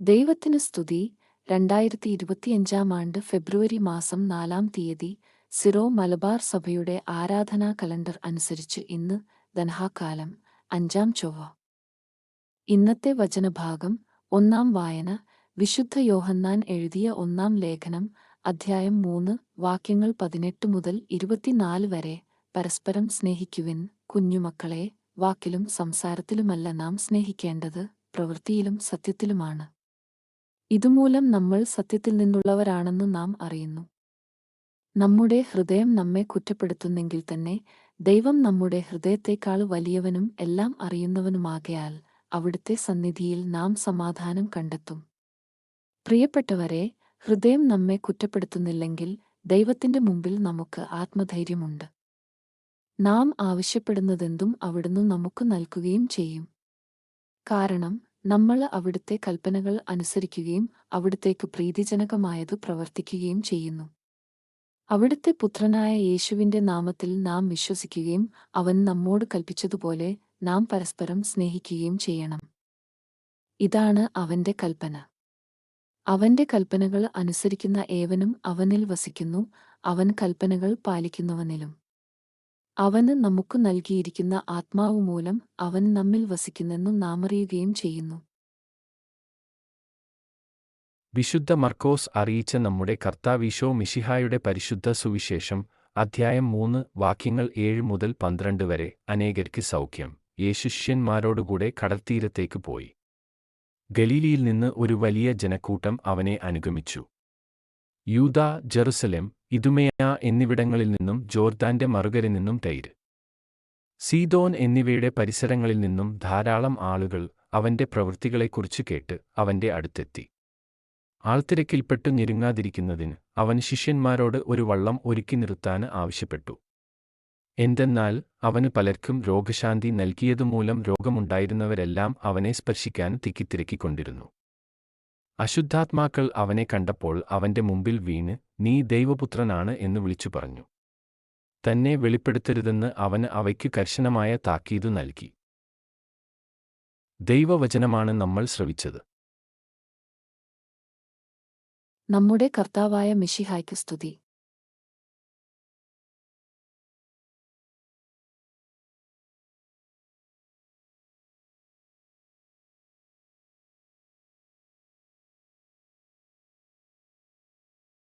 ദൈവത്തിന് സ്തുതി. രണ്ടായിരത്തി ഇരുപത്തിയഞ്ചാം ആണ്ട് ഫെബ്രുവരി മാസം നാലാം തീയതി സിറോ മലബാർ സഭയുടെ ആരാധനാ കലണ്ടർ അനുസരിച്ച് ഇന്ന് ദൻഹാകാലം അഞ്ചാം ചൊവ്വ. ഇന്നത്തെ വചനഭാഗം ഒന്നാം വായന വിശുദ്ധ യോഹന്നാൻ എഴുതിയ ഒന്നാം ലേഖനം അധ്യായം മൂന്ന് വാക്യങ്ങൾ പതിനെട്ട് മുതൽ ഇരുപത്തിനാല് വരെ പരസ്പരം സ്നേഹിക്കുവിൻ കുഞ്ഞുമക്കളെ വാക്കിലും സംസാരത്തിലുമല്ല നാം സ്നേഹിക്കേണ്ടത് പ്രവൃത്തിയിലും സത്യത്തിലുമാണ്. ഇതുമൂലം നമ്മൾ സത്യത്തിൽ നിന്നുള്ളവരാണെന്ന് നാം അറിയുന്നു. നമ്മുടെ ഹൃദയം നമ്മെ കുറ്റപ്പെടുത്തുന്നെങ്കിൽ തന്നെ ദൈവം നമ്മുടെ ഹൃദയത്തെക്കാൾ വലിയവനും എല്ലാം അറിയുന്നവനുമാകയാൽ അവിടുത്തെ സന്നിധിയിൽ നാം സമാധാനം കണ്ടെത്തും. പ്രിയപ്പെട്ടവരെ ഹൃദയം നമ്മെ കുറ്റപ്പെടുത്തുന്നില്ലെങ്കിൽ ദൈവത്തിന്റെ മുമ്പിൽ നമുക്ക് ആത്മധൈര്യമുണ്ട്. നാം ആവശ്യപ്പെടുന്നതെന്തും അവിടുന്ന് നമുക്ക് നൽകുകയും ചെയ്യും. കാരണം നമ്മൾ അവിടുത്തെ കൽപ്പനകൾ അനുസരിക്കുകയും അവിടുത്തേക്ക് പ്രീതിജനകമായത് പ്രവർത്തിക്കുകയും ചെയ്യുന്നു. അവിടുത്തെ പുത്രനായ യേശുവിന്റെ നാമത്തിൽ നാം വിശ്വസിക്കുകയും അവൻ നമ്മോട് കൽപ്പിച്ചതുപോലെ നാം പരസ്പരം സ്നേഹിക്കുകയും ചെയ്യണം. ഇതാണ് അവന്റെ കൽപ്പന. അവന്റെ കൽപ്പനകൾ അനുസരിക്കുന്ന ഏവനും അവനിൽ വസിക്കുന്നു അവൻ കൽപ്പനകൾ പാലിക്കുന്നവനിലും. അവന് നമുക്ക് നൽകിയിരിക്കുന്ന ആത്മാവ് മൂലം അവൻ നമ്മിൽ വസിക്കുന്നെന്നു നാം അറിയുകയും ചെയ്യുന്നു. വിശുദ്ധ മർക്കോസ് അറിയിച്ച നമ്മുടെ കർത്താവീശോ മിഷിഹായുടെ പരിശുദ്ധ സുവിശേഷം അധ്യായം മൂന്ന് വാക്യങ്ങൾ ഏഴ് മുതൽ പന്ത്രണ്ട് വരെ അനേകർക്ക് സൗഖ്യം. യേശുഷ്യന്മാരോടുകൂടെ കടൽത്തീരത്തേക്ക് പോയി. ഗലീലിയിൽ നിന്ന് ഒരു വലിയ ജനക്കൂട്ടം അവനെ അനുഗമിച്ചു. യൂത ജെറുസലേം ഇതുമേയ എന്നിവിടങ്ങളിൽ നിന്നും ജോർദാന്റെ മറുകരിൽ നിന്നും തൈര്. സീതോൻ എന്നിവയുടെ പരിസരങ്ങളിൽ നിന്നും ധാരാളം ആളുകൾ അവന്റെ പ്രവൃത്തികളെക്കുറിച്ച് കേട്ട് അവന്റെ അടുത്തെത്തി. ആൾത്തിരക്കിൽപ്പെട്ടു ഞെരുങ്ങാതിരിക്കുന്നതിന് അവൻ ശിഷ്യന്മാരോട് ഒരു വള്ളം ഒരുക്കി നിർത്താൻ ആവശ്യപ്പെട്ടു. എന്തെന്നാൽ അവന് പലർക്കും രോഗശാന്തി നൽകിയതുമൂലം രോഗമുണ്ടായിരുന്നവരെല്ലാം അവനെ സ്പർശിക്കാൻ തിക്കിത്തിരക്കിക്കൊണ്ടിരുന്നു. അശുദ്ധാത്മാക്കൾ അവനെ കണ്ടപ്പോൾ അവന്റെ മുമ്പിൽ വീണ് നീ ദൈവപുത്രനാണ് എന്ന് വിളിച്ചു പറഞ്ഞു. തന്നെ വെളിപ്പെടുത്തരുതെന്ന് അവന് അവയ്ക്ക് കർശനമായ താക്കീതു നൽകി. ദൈവവചനമാണ് നമ്മൾ ശ്രവിച്ചത്. നമ്മുടെ കർത്താവായ മിഷിഹായ്ക്ക് സ്തുതി.